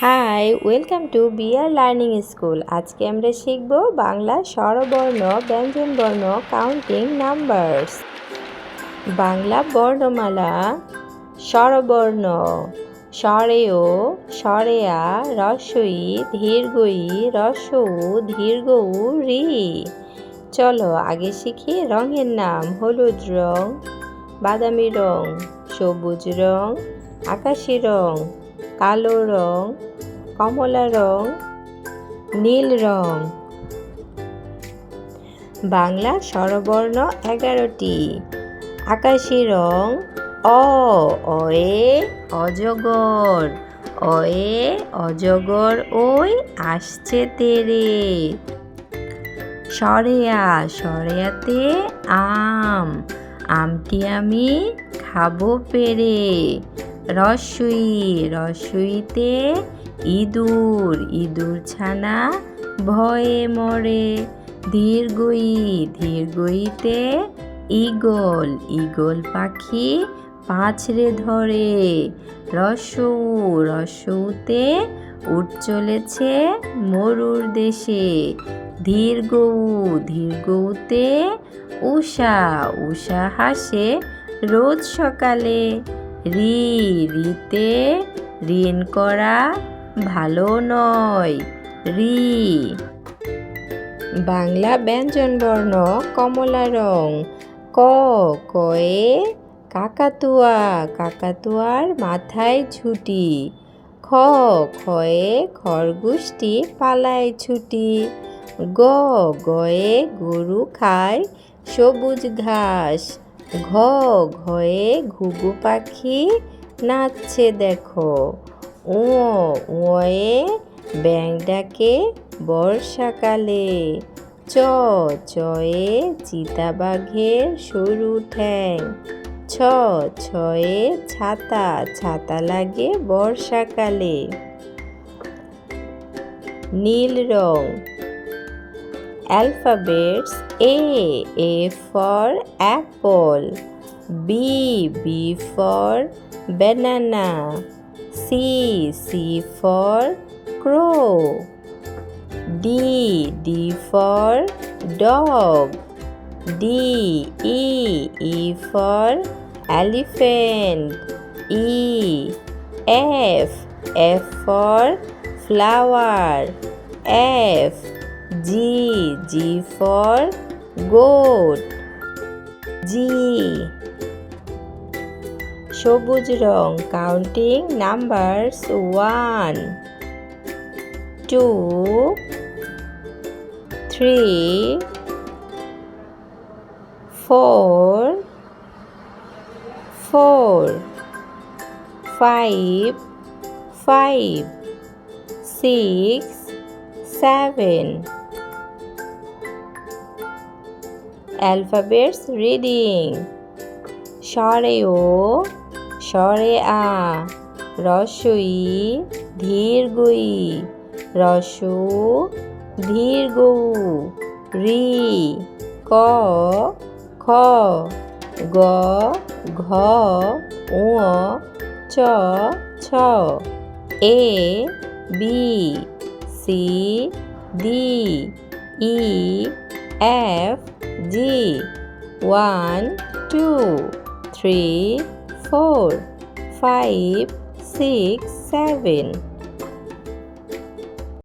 Hi, welcome to BR learning school. আজকে আমরা শিখব বাংলা স্বরবর্ণ, ব্যঞ্জনবর্ণ কাউন্টিং নাম্বারস বাংলা বর্ণমালা, স্বরবর্ণ, স্বরেয়, স্বরেয়া, রসই, ধীর্গই, রসৌ, ধীর্গৌ, রি। চলো আগে শিখি রঙের নাম, হলুদ রং, বাদামি রং, সবুজ রং, আকাশি রং। কালো রং, কমলা রং, নীল রং। বাংলা স্বরবর্ণ এগারোটি। আকাশি রং, অ, অয়ে, অজগর। অয়ে, অজগর, ওই, আসছে তেরে। সরেয়া, সরেয়াতে আম। আমটি আমি খাব পেরে। রসুই, রসুইতে ইঁদুর ইঁদুর ছানা ভয়ে মরে। ধীরগই, ধীরগইতে ইগল ইগল পাখি পাঁচড়ে ধরে। রসৌ, রসৌতে উঠ চলেছে মরুর দেশে। ধীরগৌ, ধীরগৌতে উষা উষা হাসে রোজ সকালে। রি রিতে ঋণ করা ভালো নয়। রি। বাংলা ব্যঞ্জনবর্ণ, কমলা রং। ক, কয়ে কাকাতুয়া, কাকাতুয়ার মাথায় ঝুটি। খ খয়ে খরগোশটি পালায় ছুটি। গ, গয়ে গরু খায় সবুজ ঘাস। ঘ, ঘয়ে ঘুঘু পাখি নাচছে দেখো। ও ওয়ে ব্যাং ডাকে বর্ষাকালে চ চয়ে চিতাবাঘের সরু ঠ্যাং। ছ, ছয়ে ছাতা ছাতা লাগে বর্ষাকালে নীল রং alphabets A A for apple B B for banana C C for crow D D for dog D E E for elephant E F F for flower F G G for goat. G. সবুজ রং counting numbers one two three four four five five six seven. Alphabets reading. স্বরে ও স্বরে আ রসই ধীরগই রসু ধীরগৌ রি ক খ গ ঘ উ চ ছ A B C, D E F G. One two three four five six seven